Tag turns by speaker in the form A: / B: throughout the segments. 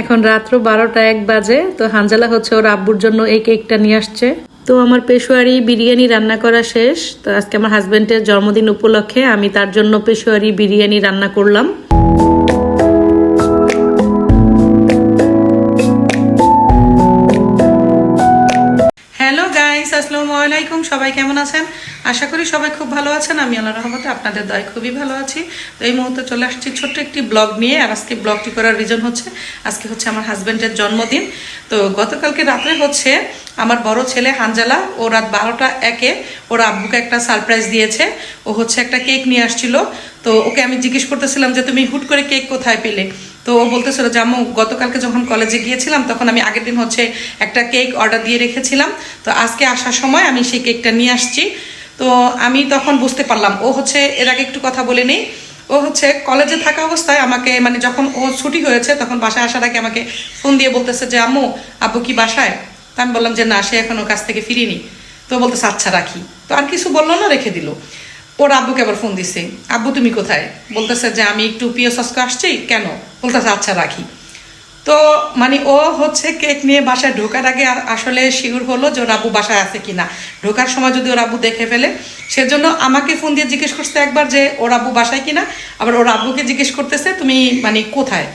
A: এখন রাত্র বারোটা এক বাজে, তো হানজালা হচ্ছে ওর আব্বুর জন্য এই কেকটা নিয়ে আসছে। তো আমার পেশোয়ারি বিরিয়ানি রান্না করা শেষ, তো আজকে আমার হাজবেন্ডের জন্মদিন উপলক্ষে আমি তার জন্য পেশোয়ারি বিরিয়ানি রান্না করলাম। আশা করি সবাই খুব ভালো আছেন। আমি আল্লাহ রহমতে আপনাদের দয় খুবই ভালো আছি। তো এই মুহূর্তে চলে আসছি ছোট্ট একটি ব্লগ নিয়ে। আর আজকে ব্লগটি করার রিজন হচ্ছে, আজকে হচ্ছে আমার হাজব্যান্ডের জন্মদিন। তো গতকালকে রাত্রে হচ্ছে আমার বড় ছেলে হানজালা, ও রাত বারোটা একে ওর আব্বুকে একটা সারপ্রাইজ দিয়েছে। ও হচ্ছে একটা কেক নিয়ে আসছিল। তো ওকে আমি জিজ্ঞেস করতেছিলাম যে, তুমি হুট করে কেক কোথায় পেলে? তো ও বলতেছিল যে, আম্মু, গতকালকে যখন কলেজে গিয়েছিলাম, তখন আমি আগের দিন হচ্ছে একটা কেক অর্ডার দিয়ে রেখেছিলাম। তো আজকে আসার সময় আমি সেই কেকটা নিয়ে আসছি। তো আমি তখন বুঝতে পারলাম। ও হচ্ছে, এর আগে একটু কথা বলে নেই। ও হচ্ছে কলেজে থাকা অবস্থায় আমাকে মানে যখন ও ছুটি হয়েছে, তখন বাসায় আসার আগে আমাকে ফোন দিয়ে বলতেছে যে, আম্মু আব্বু কি বাসায়? তা আমি বললাম যে, না, সে এখন ওর কাছ থেকে ফিরিনি। তো বলতেছে আচ্ছা রাখি। তো আর কিছু বলল না, রেখে দিল। ওর আব্বুকে আবার ফোন দিছে, আব্বু, তুমি কোথায়? বলতেছে যে, আমি একটু পিও সস্কো আসছি। কেন? বলতেছে আচ্ছা রাখি। তো মানে ও হচ্ছে কেক নিয়ে বাসায় ঢোকার আগে আসলে শিওর হলো যে ওর আব্বু বাসায় আছে কিনা। ঢোকার সময় যদি ওর আব্বু দেখে ফেলে, সেজন্য আমাকে ফোন দিয়ে জিজ্ঞেস করছে একবার যে ওর আব্বু বাসায় কিনা। আবার ওর আব্বুকে জিজ্ঞেস করতেছে, তুমি মানে কোথায়?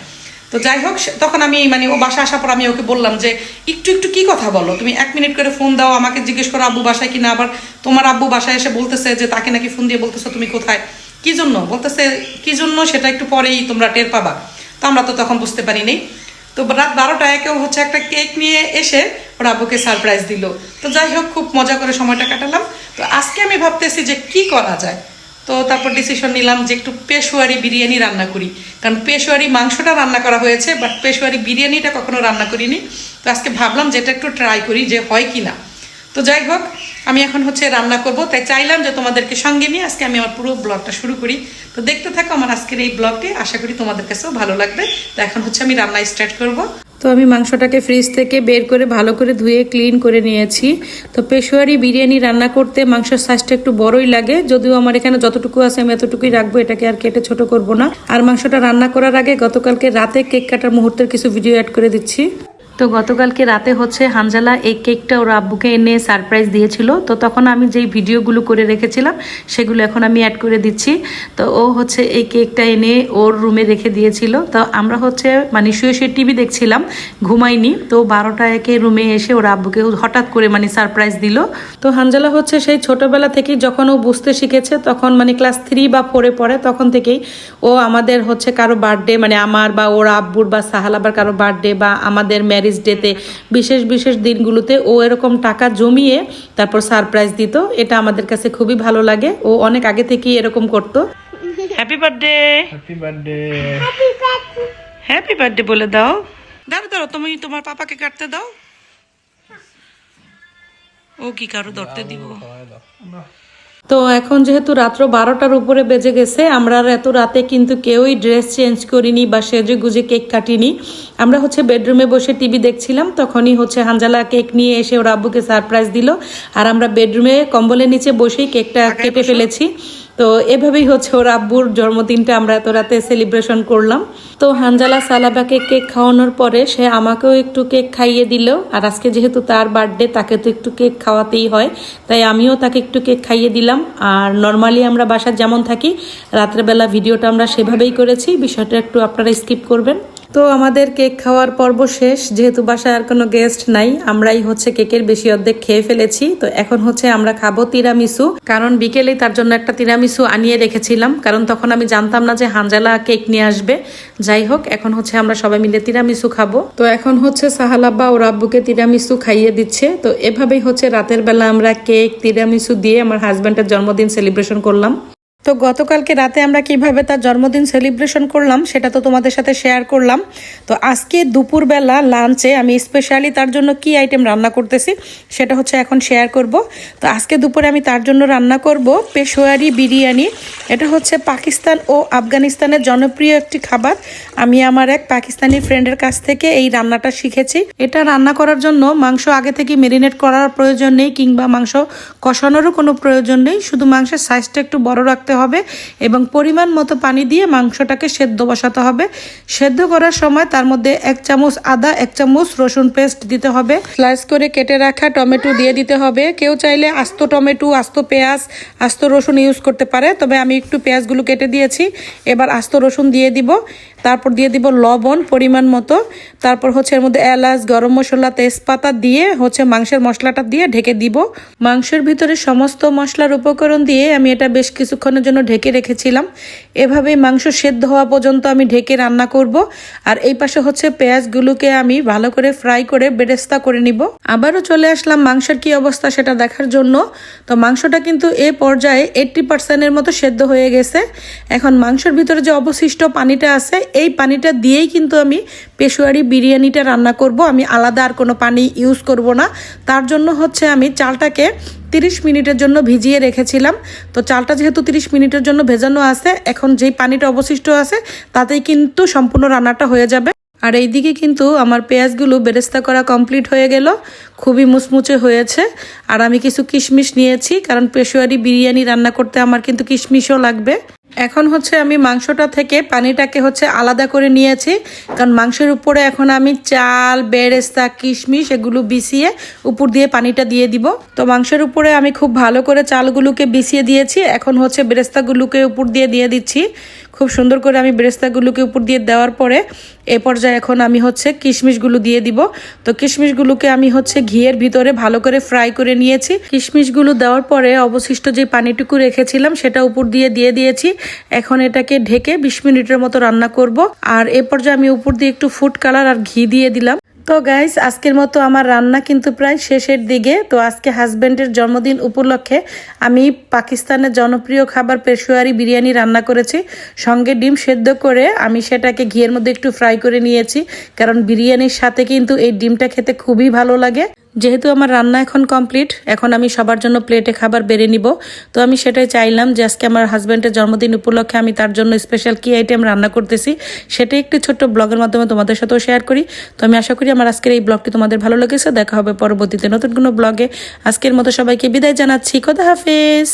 A: তো যাই হোক তখন আমি মানে ও বাসা আসার পর আমি ওকে বললাম যে, একটু একটু কি কথা বলো? তুমি এক মিনিট করে ফোন দাও, আমাকে জিজ্ঞেস করো আব্বু বাসায় কিনা। আবার তোমার আব্বু বাসায় এসে বলতেছে যে, তাকে নাকি ফোন দিয়ে বলতেছো তুমি কোথায়? কি জন্য? বলতেছে, কি জন্য? সেটা একটু পরেই তোমরা টের পাবা। তো আমরা তো তখন বুঝতে পারিনি তো রাত বারোটায় কেউ হচ্ছে একটা কেক নিয়ে এসে ওরা আব্বুকে সারপ্রাইজ দিল। তো যাই হোক, খুব মজা করে সময়টা কাটালাম। তো আজকে আমি ভাবতেছি যে কি করা যায়। তো তারপর ডিসিশন নিলাম যে একটু পেশোয়ারি বিরিয়ানি রান্না করি। কারণ পেশোয়ারি মাংসটা রান্না করা হয়েছে বাট পেশোয়ারি বিরিয়ানিটা কখনো রান্না করিনি। তো আজকে ভাবলাম যেটা একটু ট্রাই করি যে হয় কি না তো যাই হোক, আমি এখন হচ্ছে রান্না করব। তাই চাইলাম যে তোমাদেরকে সঙ্গে নিয়ে আজকে আমি আমার পুরো ব্লগটা শুরু করি। তো দেখতে থাকো আমার আজকের এই ব্লগটি, আশা করি তোমাদের কাছেও ভালো লাগবে। তো এখন হচ্ছে আমি রান্না স্টার্ট করব। তো আমি মাংসটাকে ফ্রিজ থেকে বের করে ভালো করে ধুয়ে ক্লিন করে নিয়েছি। তো পেশোয়ারি বিরিয়ানি রান্না করতে মাংসের সাইজটা একটু বড়ই লাগে। যদিও আমার এখানে যতটুকু আছে আমি এতটুকুই রাখব, এটাকে আর কেটে ছোট করব না। আর মাংসটা রান্না করার আগে গতকালকে রাতে কেক কাটার মুহূর্তের কিছু ভিডিও অ্যাড করে দিচ্ছি। তো গতকালকে রাতে হচ্ছে হানজালা এই কেকটা ওর আব্বুকে এনে সারপ্রাইজ দিয়েছিল। তো তখন আমি যেই ভিডিওগুলো করে রেখেছিলাম, সেগুলো এখন আমি অ্যাড করে দিচ্ছি। তো ও হচ্ছে এই কেকটা এনে ওর রুমে রেখে দিয়েছিল। তো আমরা হচ্ছে মানে শুয়ে শুয়ে টিভি দেখছিলাম, ঘুমাইনি। তো বারোটা একে রুমে এসে ওর আব্বুকে হঠাৎ করে মানে সারপ্রাইজ দিল। তো হানজালা হচ্ছে সেই ছোটবেলা থেকেই যখন ও বুঝতে শিখেছে, তখন মানে ক্লাস থ্রি বা ফোরে পড়ে, তখন থেকেই ও আমাদের হচ্ছে কারও বার্থডে মানে আমার বা ওর আব্বুর বা সাহালাবার কারও বার্থডে বা আমাদের ম্যারেজ ডেতে বিশেষ বিশেষ দিনগুলোতে ও এরকম টাকা জমিয়ে তারপর সারপ্রাইজ দিত। এটা আমাদের কাছে খুবই ভালো লাগে। ও অনেক আগে থেকেই এরকম করতো। Happy birthday
B: happy birthday
A: happy birthday বলে দাও। দাঁড়ো দাঁড়ো তুমি তোমার পাপাকে কাটতে দাও। ও কি কারও ধরতে দিব? তো এখন যেহেতু রাত্র বারোটার উপরে বেজে গেছে আমরা এত রাতে কিন্তু কেউই ড্রেস চেঞ্জ করিনি বা সেজে গুজে কেক কাটিনি। আমরা হচ্ছে বেডরুমে বসে টিভি দেখছিলাম তখনই হচ্ছে হাঞ্জালা কেক নিয়ে এসে ওর আব্বুকে সারপ্রাইজ দিল। আর আমরা বেডরুমে কম্বলের নিচে বসেই কেকটা কেটে ফেলেছি। তো এভাবেই হচ্ছে ওর আব্বুর জন্মদিনটা আমরা এত রাতে সেলিব্রেশন করলাম। তো হানজালা সালাবাকে কেক খাওয়ানোর পরে সে আমাকেও একটু কেক খাইয়ে দিল। আর আজকে যেহেতু তার বার্থডে তাকে তো একটু কেক খাওয়াতেই হয়। তাই আমিও তাকে একটু কেক খাইয়ে দিলাম। আর নর্মালি আমরা বাসার যেমন থাকি, রাত্রেবেলা ভিডিওটা আমরা সেভাবেই করেছি। বিষয়টা একটু আপনারা স্কিপ করবেন। তো আমাদের কেক খাওয়ার পর্ব শেষ। যেহেতু বাসায় আর কোনো গেস্ট নাই, আমরাই হচ্ছে কেকের বেশি অর্ধেক খেয়ে ফেলেছি। তো এখন হচ্ছে আমরা খাব তিরামিসু। কারণ বিকেলেই তার জন্য একটা তিরামিসু আনিয়ে রেখেছিলাম। কারণ তখন আমি জানতাম না যে হানজালা কেক নিয়ে আসবে। যাই হোক, এখন হচ্ছে আমরা সবাই মিলে তিরামিসু খাব। তো এখন হচ্ছে সাহালাব্বা ওর আব্বুকে তিরামিসু খাইয়ে দিচ্ছে। তো এভাবেই হচ্ছে রাতের বেলা আমরা কেক, তিরামিসু দিয়ে আমার হাজব্যান্ডের জন্মদিন সেলিব্রেশন করলাম। তো গতকালকে রাতে আমরা কীভাবে তার জন্মদিন সেলিব্রেশন করলাম, সেটা তো তোমাদের সাথে শেয়ার করলাম। তো আজকে দুপুরবেলা লাঞ্চে আমি স্পেশালি তার জন্য কি আইটেম রান্না করতেছি, সেটা হচ্ছে এখন শেয়ার করব। তো আজকে দুপুরে আমি তার জন্য রান্না করব পেশোয়ারি বিরিয়ানি। এটা হচ্ছে পাকিস্তান ও আফগানিস্তানের জনপ্রিয় একটি খাবার। আমি আমার এক পাকিস্তানি ফ্রেন্ডের কাছ থেকে এই রান্নাটা শিখেছি। এটা রান্না করার জন্য মাংস আগে থেকে মেরিনেট করার প্রয়োজন নেই, কিংবা মাংস কষানোরও কোনো প্রয়োজন নেই। শুধু মাংসের সাইজটা একটু বড় রাখতে রাখতে হবে এবং পরিমাণ মতো পানি দিয়ে মাংসটাকে সেদ্ধ বসাতে হবে। সেদ্ধ করার সময় তার মধ্যে এক চামচ আদা, এক চামচ রসুন পেস্ট দিতে হবে। স্লাইস করে কেটে রাখা টমেটো দিয়ে দিতে হবে। কেউ চাইলে আস্ত টমেটো, আস্ত পেঁয়াজ, আস্ত রসুন ইউজ করতে পারে, তবে আমি একটু পেঁয়াজগুলো কেটে দিয়েছি। এবার আস্ত রসুন দিয়ে দিব। তারপর দিয়ে দিব লবণ পরিমাণ মতো। তারপর হচ্ছে এর মধ্যে এলাচ, গরম মশলা, তেজপাতা দিয়ে হচ্ছে মাংসের মশলাটা দিয়ে ঢেকে দিব। মাংসের ভিতরে সমস্ত মশলার উপকরণ দিয়ে আমি এটা বেশ কিছুক্ষণের জন্য ঢেকে রেখেছিলাম। এভাবেই মাংস সেদ্ধ হওয়া পর্যন্ত আমি ঢেকে রান্না করব। আর এই পাশে হচ্ছে পেঁয়াজগুলোকে আমি ভালো করে ফ্রাই করে বেরেস্তা করে নিব। আবারও চলে আসলাম মাংসের কি অবস্থা সেটা দেখার জন্য। তো মাংসটা কিন্তু এ পর্যায়ে এইট্টি পার্সেন্টের মতো সেদ্ধ হয়ে গেছে। এখন মাংসের ভিতরে যে অবশিষ্ট পানিটা আছে এই পানিটা দিয়েই কিন্তু আমি পেশোয়ারি বিরিয়ানিটা রান্না করব। আমি আলাদা আর কোনো পানি ইউজ করব না। তার জন্য হচ্ছে আমি চালটাকে তিরিশ মিনিটের জন্য ভিজিয়ে রেখেছিলাম। তো চালটা যেহেতু তিরিশ মিনিটের জন্য ভেজানো আছে, এখন যেই পানিটা অবশিষ্ট আছে, তাতেই কিন্তু সম্পূর্ণ রান্নাটা হয়ে যাবে। আর এইদিকে কিন্তু আমার পেঁয়াজগুলো বেরেস্তা করা কমপ্লিট হয়ে গেল। খুবই মুচমুচে হয়েছে। আর আমি কিছু কিশমিশ নিয়েছি, কারণ পেশোয়ারি বিরিয়ানি রান্না করতে আমার কিন্তু কিশমিশও লাগবে। এখন হচ্ছে আমি মাংসটা থেকে পানিটাকে হচ্ছে আলাদা করে নিয়েছি, কারণ মাংসের উপরে এখন আমি চাল, বেরেস্তা, কিশমিশ এগুলো বিছিয়ে উপর দিয়ে পানিটা দিয়ে দিব। তো মাংসের উপরে আমি খুব ভালো করে চালগুলোকে বিছিয়ে দিয়েছি। এখন হচ্ছে বেরেস্তাগুলোকে উপর দিয়ে দিয়ে দিচ্ছি। খুব সুন্দর করে আমি বেরেস্তাগুলোকে উপর দিয়ে দেওয়ার পরে এ পর্যায়ে এখন আমি হচ্ছে কিশমিশগুলো দিয়ে দিব। তো কিশমিশগুলোকে আমি হচ্ছে ঘিয়ের ভিতরে ভালো করে ফ্রাই করে নিয়েছি। কিশমিশগুলো দেওয়ার পরে অবশিষ্ট যে পানিটুকু রেখেছিলাম সেটা উপর দিয়ে দিয়ে দিয়েছি। এখন এটাকে ঢেকে বিশ মিনিটের মতো রান্না করব। আর এ পর্যায়ে আমি উপর দিয়ে একটু ফুড কালার আর ঘি দিয়ে দিলাম। তো গাইস আজকের মতো আমার রান্না কিন্তু প্রায় শেষের দিকে। তো আজকে হাজব্যান্ডের জন্মদিন উপলক্ষে আমি পাকিস্তানের জনপ্রিয় খাবার পেশোয়ারি বিরিয়ানি রান্না করেছি। সঙ্গে ডিম সেদ্ধ করে আমি সেটাকে ঘিয়ের মধ্যে একটু ফ্রাই করে নিয়েছি। কারণ বিরিয়ানির সাথে কিন্তু এই ডিমটা খেতে খুবই ভালো লাগে। যেহেতু আমার রান্না এখন কমপ্লিট, এখন আমি সবার জন্য প্লেটে খাবার বেড়ে নিব। তো আমি সেটাই চাইলাম যে আজকে আমার হাজব্যান্ডের জন্মদিন উপলক্ষে আমি তার জন্য স্পেশাল কি আইটেম রান্না করতেছি, সেটাই একটি ছোট্ট ব্লগের মাধ্যমে তোমাদের সাথেও শেয়ার করি। তো আমি আশা করি আমার আজকের এই ব্লগটি তোমাদের ভালো লেগেছে। দেখা হবে পরবর্তীতে নতুন কোনো ব্লগে। আজকের মতো সবাইকে বিদায় জানাচ্ছি। খোদা হাফেজ।